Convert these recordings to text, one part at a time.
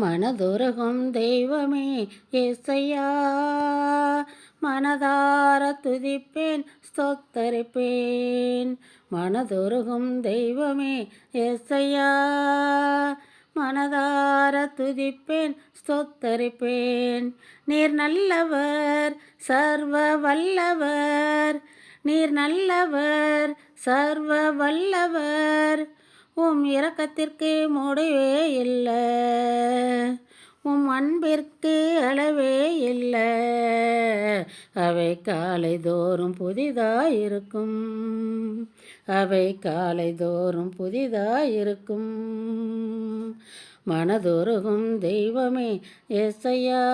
மனதுருகும் தெய்வமே ஏசையா. மனதார துதிப்பேன் ஸ்தோத்தரிப்பேன். மனதுருகும் தெய்வமே ஏசையா. மனதார துதிப்பேன் ஸ்தோத்தரிப்பேன். நீர் நல்லவர் சர்வ வல்லவர். நீர் நல்லவர் சர்வ வல்லவர். உம் இரக்கத்திற்கு முடிவே இல்லை. உம் அன்பிற்கு அளவே இல்லை. அவை காலை தோறும் புதிதாயிருக்கும். அவை காலை தோறும் புதிதாயிருக்கும். மனதொருகும் தெய்வமே எஸ்ஐயா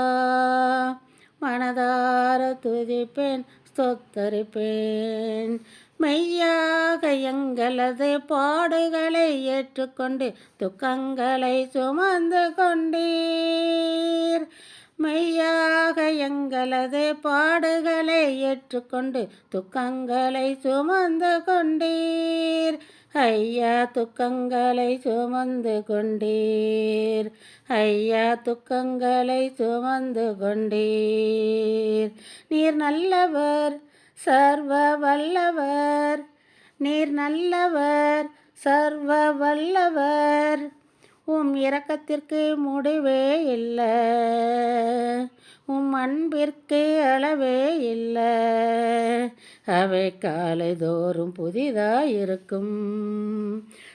மனதார துதிப்பேன் ஸ்தோத்தரிப்பேன். மெய்யாக எங்களது பாடுகளை ஏற்றுக்கொண்டு துக்கங்களை சுமந்து கொண்டீர். மெய்யாக எங்களது பாடுகளை ஏற்றுக்கொண்டு துக்கங்களை சுமந்து கொண்டீர். ஐயா துக்கங்களை சுமந்து கொண்டீர். ஐயா துக்கங்களை சுமந்து கொண்டீர். நீர் நல்லவர் சர்வ வல்லவர் நீர் நல்லவர் சர்வ வல்லவர் உம் இரக்கத்திற்கு முடிவே இல்லை. உம் அன்பிற்கு அளவே இல்லை. அவை காலை தோறும் புதிதாயிருக்கும்.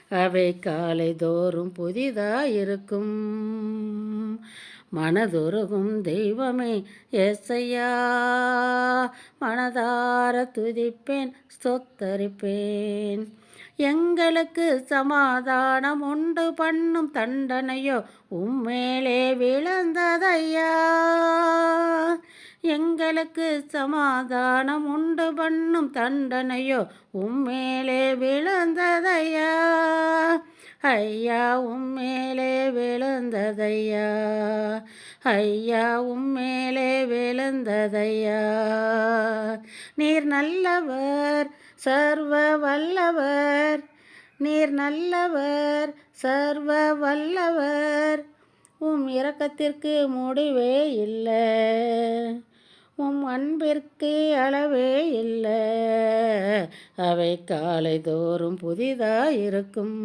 அவை காலை தோறும் புதிதாயிருக்கும். மனதுருகும் தெய்வமே எஸ்ஐயா மனதார துதிப்பேன் ஸ்தோத்தரிப்பேன். எங்களுக்கு சமாதானம் உண்டு பண்ணும் தண்டனையோ உம்மேலே விழுந்ததையா. எங்களுக்கு சமாதானம் உண்டு பண்ணும் தண்டனையோ உம்மேலே விழுந்ததையா. ஐயா உம்மேலே விழுந்ததையா? ஐயா உம்மேலே விழுந்ததையா? நீர் நல்லவர் சர்வ வல்லவர். நீர் நல்லவர் சர்வ வல்லவர். உம் இரக்கத்திற்கு முடிவே இல்லை. உம் அன்பிற்கு அளவே இல்லை. அவை காலை தோறும் புதிதாயிருக்கும்.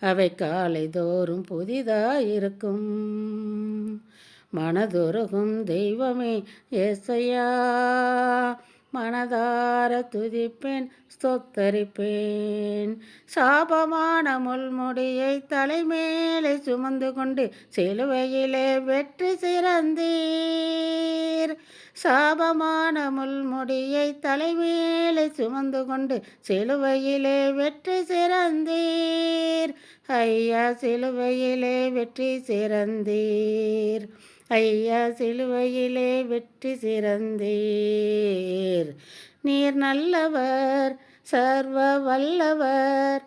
அவை காலை தோறும் புதிதாயிருக்கும். மனதுருகும் தெய்வமே ஏசையா. மனதார துதிப்பேன் ஸ்தோத்தரிப்பேன். சாபமான முள்முடியை தலைமேலே சுமந்து கொண்டு சிலுவையிலே வெற்றி சிறந்தீர். சாபமான முள்முடியை தலைமேலே சுமந்து கொண்டு சிலுவையிலே வெற்றி சிறந்தீர். ஐயா சிலுவையிலே வெற்றி சிறந்தீர். ஐயா சிலுவையிலே வெற்றி சிறந்தீர். நீர் நல்லவர் சர்வ வல்லவர்.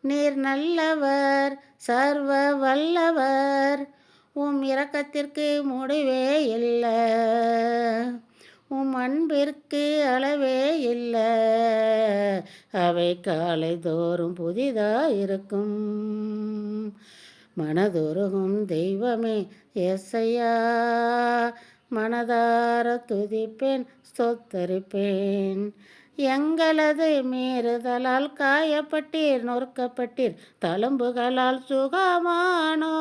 நீர் நல்லவர் சர்வ வல்லவர். உம் இரக்கத்திற்கு முடிவே இல்லை. அன்பிற்கு அளவே இல்லை. அவை காலை தோறும் புதிதாயிருக்கும் மனதுருகும் தெய்வமே எஸ்ஐயா மனதார துதிப்பேன் ஸ்தோத்தரிப்பேன். எங்களது மீறுதலால் காயப்பட்டீர் நொறுக்கப்பட்டீர் தழும்புகளால் சுகமானோ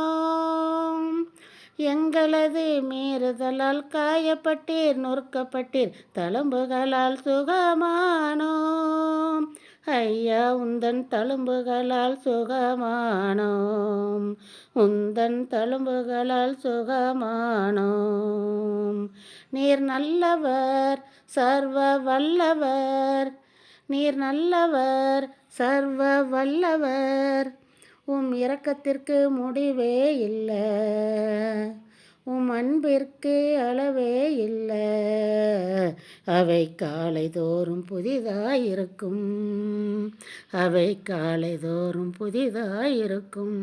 எங்களது மீறுதலால் காயப்பட்டீர் நொறுக்கப்பட்டீர் தழும்புகளால் சுகமானோம். ஐயா உந்தன் தழும்புகளால் சுகமானோம். உந்தன் தழும்புகளால் சுகமானோம். நீர் நல்லவர் சர்வ வல்லவர். நீர் நல்லவர் சர்வ வல்லவர். உம் இரக்கத்திற்கு முடிவே இல்லை. உம் அன்பிற்கு அளவே இல்லை. அவை காலை தோறும் புதிதாயிருக்கும். அவை காலை தோறும் புதிதாயிருக்கும்.